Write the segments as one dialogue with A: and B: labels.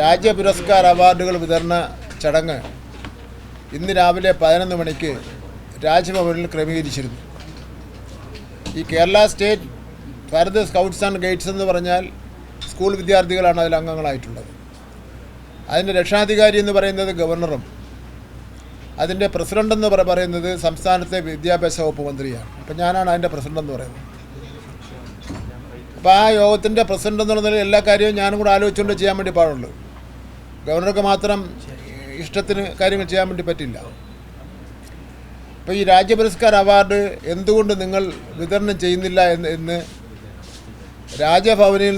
A: രാജ്യ പുരസ്കാർ അവാർഡുകൾ വിതരണ ചടങ്ങ് ഇന്ന് രാവിലെ പതിനൊന്ന് മണിക്ക് രാജ്ഭവനിൽ ക്രമീകരിച്ചിരുന്നു. ഈ Kerala state Bharat scouts and guides എന്ന് പറഞ്ഞാൽ സ്കൂൾ വിദ്യാർത്ഥികളാണ് അതിൽ അംഗങ്ങളായിട്ടുള്ളത്. അതിന്റെ രക്ഷാധികാരി എന്ന് പറയുന്നത് ഗവർണറും അതിന്റെ പ്രസിഡന്റ് എന്ന് പറയുന്നത് സംസ്ഥാനത്തെ വിദ്യാഭ്യാസ വകുപ്പ് മന്ത്രിയാണ്. അപ്പം ഞാനാണ് അതിന്റെ പ്രസിഡന്റ് എന്ന് പറയുന്നത്. അപ്പോൾ ആ യോഗത്തിന്റെ പ്രസിഡന്റ് എന്നുള്ള നിലയിൽ എല്ലാ കാര്യവും ഞാനും കൂടെ ആലോചിച്ചുകൊണ്ട് ചെയ്യാൻ വേണ്ടി പാടുള്ളൂ. ഗവർണർക്ക് മാത്രം ഇഷ്ടത്തിന് കാര്യങ്ങൾ ചെയ്യാൻ വേണ്ടി പറ്റില്ല. അപ്പോൾ ഈ രാജ്യ പുരസ്കാർ അവാർഡ് എന്തുകൊണ്ട് നിങ്ങൾ വിതരണം ചെയ്യുന്നില്ല എന്ന് എന്ന് രാജഭവനിൽ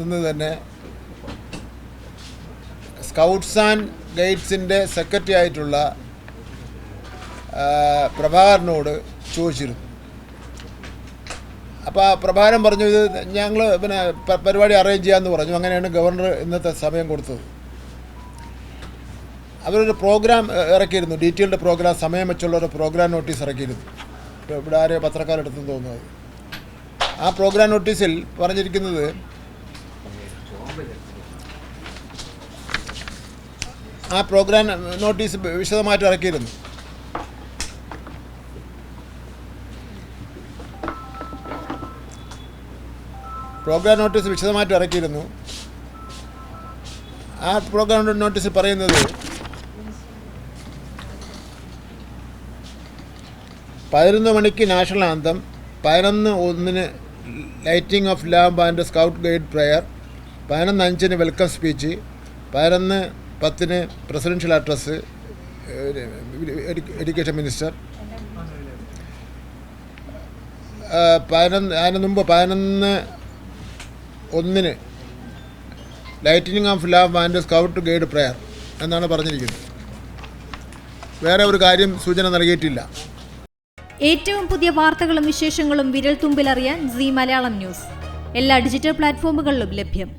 A: നിന്ന് തന്നെ സ്കൗട്ട്സ് ആൻഡ് ഗൈഡ്സിന്റെ സെക്രട്ടറി ആയിട്ടുള്ള പ്രഭാകരനോട് ചോദിച്ചിരുന്നു. അപ്പോൾ പ്രഭാരം പറഞ്ഞു ഇത് ഞങ്ങൾ പിന്നെ പരിപാടി അറേഞ്ച് ചെയ്യാമെന്ന് പറഞ്ഞു. അങ്ങനെയാണ് ഗവർണർ ഇന്നത്തെ സമയം കൊടുത്തത്. അവരൊരു പ്രോഗ്രാം ഇറക്കിയിരുന്നു. ഡീറ്റെയിൽഡ് പ്രോഗ്രാം സമയം വെച്ചുള്ള ഒരു പ്രോഗ്രാം നോട്ടീസ് ഇറക്കിയിരുന്നു. ഇവിടെ ആരെയോ പത്രക്കാരെടുത്തെന്ന് തോന്നുന്നത് ആ പ്രോഗ്രാം നോട്ടീസിൽ പറഞ്ഞിരിക്കുന്നത് ആ പ്രോഗ്രാം നോട്ടീസ് വിശദമായിട്ട് ഇറക്കിയിരുന്നു. പ്രോഗ്രാം നോട്ടീസ് വിശദമായിട്ട് ഇറക്കിയിരുന്നു. ആ പ്രോഗ്രാം നോട്ടീസിൽ പറയുന്നത് പതിനൊന്ന് മണിക്ക് നാഷണൽ ആന്തം പതിനൊന്ന് ഒന്നിന് lighting of lamp and scout guide prayer പതിനൊന്ന് അഞ്ചിന് വെൽക്കം സ്പീച്ച് പതിനൊന്ന് പത്തിന് പ്രസിഡൻഷ്യൽ അഡ്രസ്സ് എഡ്യൂക്കേഷൻ മിനിസ്റ്റർ പതിനൊന്ന് അതിന് മുമ്പ് പതിനൊന്ന് ഒന്നിന് lighting of lamp and scout guide prayer എന്നാണ് പറഞ്ഞിരിക്കുന്നത്. വേറെ ഒരു കാര്യം സൂചന നൽകിയിട്ടില്ല.
B: ഏറ്റവും പുതിയ വാർത്തകളും വിശേഷങ്ങളും വിരൽ തുമ്പിലറിയാൻ സി മലയാളം ന്യൂസ്. എല്ലാ ഡിജിറ്റൽ പ്ലാറ്റ്ഫോമുകളിലും ലഭ്യം.